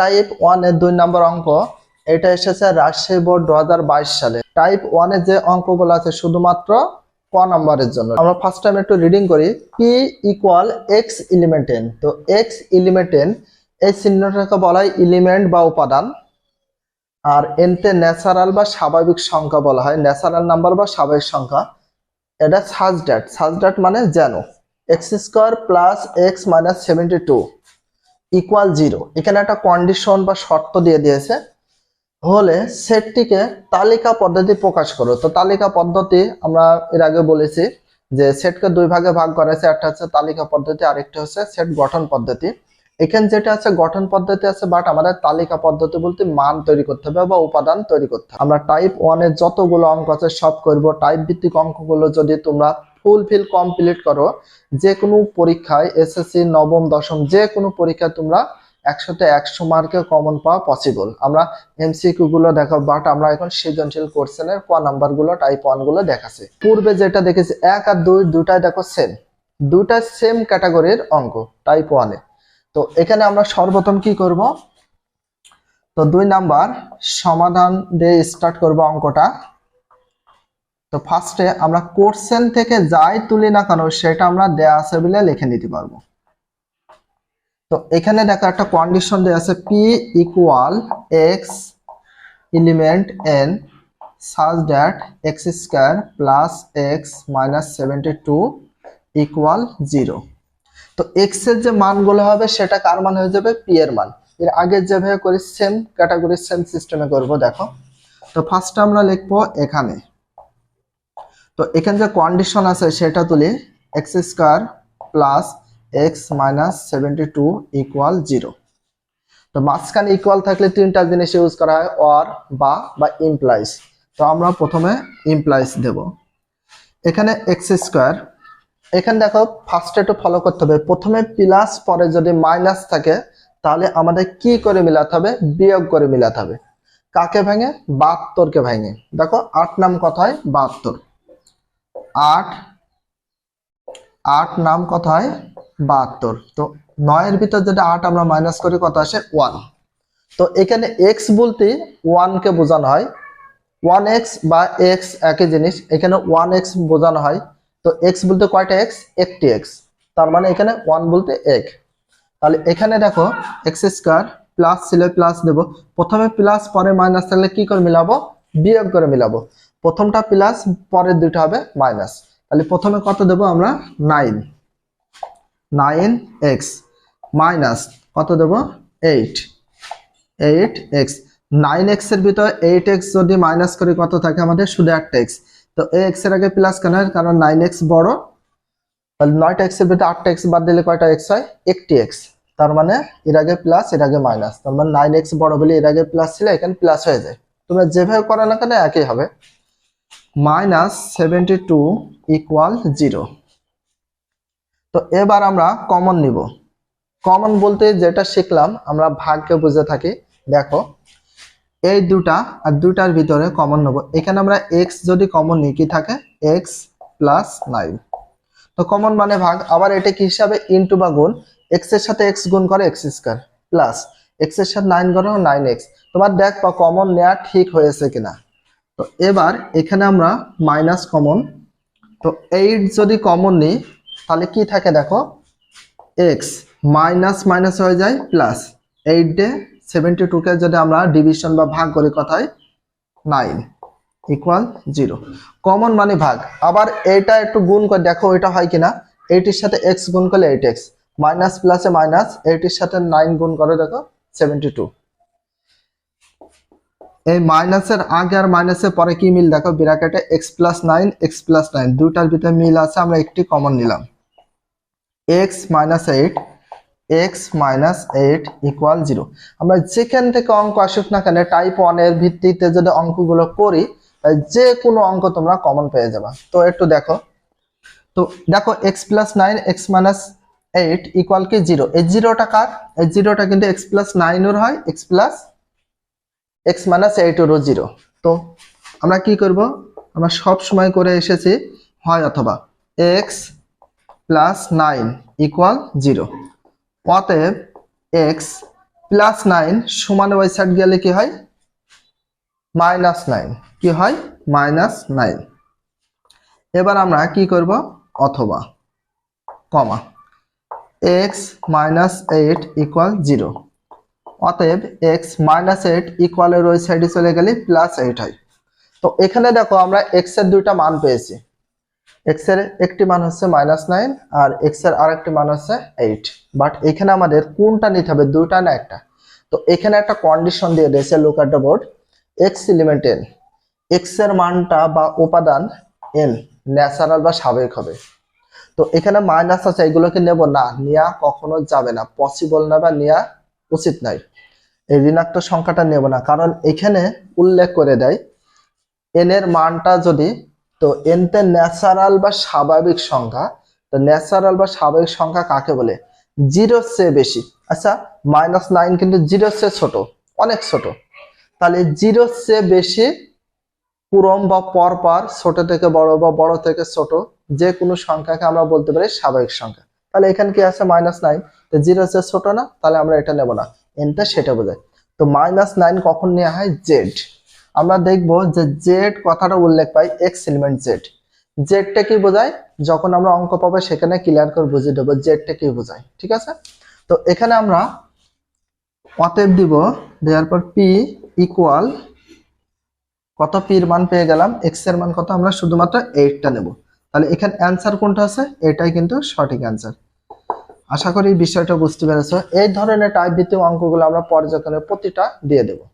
Type ওয়ানের দুই নম্বর অঙ্ক, এটা এসেছে রাজশাহী বোর্ড দু হাজার বাইশ সালে। টাইপ ওয়ানের যে অঙ্কগুলো আছে শুধুমাত্র ক নম্বরের জন্য। আমরা ফার্স্ট টাইম একটু রিডিং করি। P equal X element N তো এক্স এলিমেন্ট এন এই চিহ্নটাকে বলা হয় ইলিমেন্ট বা উপাদান। আর এনতে ন্যাচারাল বা স্বাভাবিক সংখ্যা বলা হয়। ন্যাচারাল নাম্বার বা স্বাভাবিক সংখ্যা। এটা সাজডাট সাজডাট মানে যেন। X square plus x minus seventy two equal zero এখানে একটা কন্ডিশন বা শর্ত দিয়ে দিয়েছে। হলে সেটটিকে তালিকা পদ্ধতি প্রকাশ করো। তো তালিকা পদ্ধতি আমরা এর আগে বলেছি যে সেটকে দুই ভাগে ভাগ করেছে একটা হচ্ছে তালিকা পদ্ধতি, আরেকটা হচ্ছে সেট গঠন পদ্ধতি। এখানে যেটা আছে, গঠন পদ্ধতি আছে বাট আমাদের তালিকা পদ্ধতি বলতে মান তৈরি করতে হবে বা উপাদান তৈরি করতে হবে। আমরা টাইপ ওয়ানের যতগুলো অঙ্ক আছে সব করব। টাইপ ভিত্তিক অঙ্কগুলো যদি তোমরা ফুলফিল কমপ্লিট করো যে কোনো পরীক্ষায় এসএসসি নবম, দশম যে কোনো পরীক্ষায় তোমরা একশোতে একশো মার্কে কমন পাওয়া পসিবল আমরা এমসিকিউ গুলো দেখো বাট আমরা এখন সৃজনশীল কোর্সেনের ক নাম্বারগুলো টাইপ ওয়ানগুলো দেখাচ্ছি। পূর্বে যেটা দেখেছি, এক আর দুই দুটাই দেখো সেম দুটা সেম ক্যাটাগরির অঙ্ক টাইপ ওয়ানে তো এখানে আমরা সর্বপ্রথম কি করব? তো দুই নাম্বার সমাধান দিয়ে স্টার্ট করব অঙ্কটা। তো ফার্স্টে আমরা কোর্সেন থেকে যাই তুলি না কেন, সেটা আমরা দেয়া আছে বলে লিখে নিতে পারব। তো এখানে দেখো একটা কন্ডিশন দেওয়া আছে P equal X element N such that X square plus X minus seventy two equal zero তো এক্সের যে মানগুলো হবে, সেটা কার মান হয়ে যাবে? পি এর মান। এর আগে যেভাবে করি সেম ক্যাটাগরি সেম সিস্টেমে করব, দেখো। তো ফার্স্ট আমরা লিখব এখানে। তো এখানে যে কন্ডিশন আছে সেটা তুলি X square plus X minus seventy two equal zero তো মাঝখানে ইকুয়াল থাকলে তিনটা জিনিস ইউজ করা হয় অর বা বা ইমপ্লাইজ তো আমরা প্রথমে ইমপ্লাইজ দেব। এখানে এক্স স্কোয়ার এখানে দেখো ফার্স্ট একটু ফলো করতে হবে। প্রথমে প্লাস পরে যদি মাইনাস থাকে, তাহলে আমাদের কি করে মিলাতে হবে? বিয়োগ করে মিলাতে হবে। কাকে ভেঙে? বাহাত্তরকে ভেঙে। দেখো আট নাম কথায় বাহাত্তর। আট আট নাম কথায় বাহাত্তর। তো নয়ের ভিতর যেটা আট আমরা মাইনাস করি, কত আসে? ওয়ান তো এখানে এক্স বলতে ওয়ানকে বোঝানো হয়। ওয়ান এক্স বা এক্স একই জিনিস। এখানে ওয়ান এক্স বোঝানো হয়। তো এক্স বলতে কয়টা এক্স একটি এক্স তার মানে এখানে ওয়ান বলতে এক। তাহলে এখানে দেখো এক্স স্কোয়ার প্লাস ছিল প্লাস দেব। প্রথমে প্লাস পরে মাইনাস থাকলে কি করে মিলাবো? বিয়োগ করে মিলাবো। প্রথমটা প্লাস পরের দুটো হবে মাইনাস তাহলে প্রথমে কত দেব আমরা? নাইন নাইন এক্স মাইনাস কত দেব? এইট এইট এক্স নাইন এক্সের ভিতরে এইট এক্স যদি মাইনাস করি, কত থাকে আমাদের? শুধু একটা এক্স তো এই এক্সের আগে প্লাস কেন হয়? কারণ নাইন এক্স বড়। তাহলে নয়টা এক্সের ভিতরে আটটা এক্স বাদ দিলে কয়টা এক্স হয়? একটি এক্স তার মানে এর আগে প্লাস এর আগে মাইনাস তার মানে নাইন এক্স বড় বলে এর আগে প্লাস ছিল, এখানে প্লাস হয়ে যায়। তোমরা যেভাবে করো না কেন, একই হবে। Minus seventy two equal zero তো এবার আমরা কমন নিব। কমন বলতে যেটা শিখলাম, আমরা ভাগকে বুঝে থাকি। দেখো, এই দুটা আর দুটার ভিতরে কমন নেব। এখানে আমরা এক্স যদি কমন নিই, কি থাকে? এক্স প্লাস নাইন তো কমন মানে ভাগ। আবার এটা কি হিসাবে? ইনটু বা গুণ। এক্সের সাথে এক্স গুণ করে এক্স স্কোয়ার প্লাস এক্সের সাথে নাইন করো নাইন এক্স তোমার দেখ বা কমন নেওয়া ঠিক হয়েছে কিনা। তো এবার এখানে আমরা মাইনাস কমন তো এইট যদি কমন নিই, তাহলে কি থাকে দেখো? এক্স মাইনাস মাইনাস হয়ে যায় প্লাস এইট সেভেন্টি টুকে যদি আমরা ডিভিশন বা ভাগ করি কথায় নাইন ইকুয়াল জিরো কমন মানে ভাগ। আবার এইটা একটু গুণ করে দেখো এটা হয় কিনা। এইটির সাথে এক্স গুণ করলে এইট এক্স মাইনাস প্লাসে মাইনাস এইটির সাথে নাইন গুণ করে দেখো সেভেন্টি টু এই মাইনাসের আগে আর মাইনাসের পরে কি মিল? দেখো বিরাকেটে x plus nine x plus nine দুটার ভিতরে মিল আছে, আমরা একটি কমন নিলাম। X minus eight x minus eight equal zero আমরা যেখান থেকে অঙ্ক আসুক না কেন টাইপ ওয়ানের ভিত্তিতে যদি অঙ্কগুলো করি যে কোনো অঙ্ক তোমরা কমন পেয়ে যাবা। তো একটু দেখো। তো দেখো x plus nine x minus eight equal কি জিরো এই জিরোটা কার? এই জিরোটা কিন্তু এক্স প্লাস নাইনের হয় এক্স প্লাস এক্স মাইনাস এইটেরও জিরো তো আমরা কি করব? আমরা সব সময় করে এসেছি হয় অথবা x plus nine equal zero অতএব এক্স প্লাস নাইন সমান ওয়াই সাইড গেলে কি হয়? মাইনাস নাইন কি হয়? মাইনাস নাইন এবার আমরা কি করব? অথবা comma. X minus eight equal zero অতএব এক্স মাইনাস এইট ইকুয়ালের ওই সাইডে চলে গেলে প্লাস এইট হয়। তো এখানে দেখো আমরা এক্সের দুইটা মান পেয়েছি। এক্সের একটি মান হচ্ছে মাইনাস নাইন আর এক্সের আর একটি মান হচ্ছে এইট বাট এখানে আমাদের কোনটা নিতে হবে, দুইটা না একটা? তো এখানে একটা কন্ডিশন দিয়ে দিয়েছে look the board x element n এক্সের মানটা বা উপাদান এন ন্যাচারাল বা স্বাভাবিক হবে। তো এখানে মাইনাস আছে, এগুলোকে নেব না নেওয়া কখনো যাবে না পসিবল না বা নেওয়া উচিত নয়। এই ঋণাত্মক সংখ্যাটা নেব না। কারণ এখানে উল্লেখ করে দেয় এন এর মানটা যদি, তো এনতে ন্যাচারাল বা স্বাভাবিক সংখ্যা, তো ন্যাচারাল বা স্বাভাবিক সংখ্যা কাকে বলে? জিরোর চেয়ে বেশি। আচ্ছা মাইনাস নাইন কিন্তু জিরোর চেয়ে ছোট, অনেক ছোট। তাহলে জিরোর চেয়ে বেশি পুরম বা পরপর, ছোট থেকে বড় বা বড় থেকে ছোট, যে কোনো সংখ্যাকে আমরা বলতে পারি স্বাভাবিক সংখ্যা। তাহলে এখানে কি আছে? মাইনাস নাইন জিরো চেয়ে ছোট না, তাহলে আমরা এটা নেব না। এনটা সেটা বোঝায়। তো মাইনাস নাইন কখন নেওয়া হয়? জেড আমরা দেখব যে জেড কথাটা উল্লেখ পাই এক্স এলিমেন্ট জেড জেডটা কি বোঝায়? যখন আমরা অঙ্ক পাবো সেখানে ক্লিয়ার করে বুঝিয়ে দেবো জেডটা কি বোঝায়। ঠিক আছে? তো এখানে আমরা অতএব দিব, দেওয়ার পর পি ইকুয়াল কত পির মান পেয়ে গেলাম? এক্সের মান কত? আমরা শুধুমাত্র এইটটা নেব। তাহলে এখানে অ্যান্সার কোনটা আছে? এটাই কিন্তু সঠিক অ্যান্সার আশা করি বিষয়টা বুঝতে পেরেছ। এই ধরনের টাইপ ভিত্তিক অঙ্কগুলো আমরা পর্যায়ক্রমে প্রতিটা দিয়ে দেবো।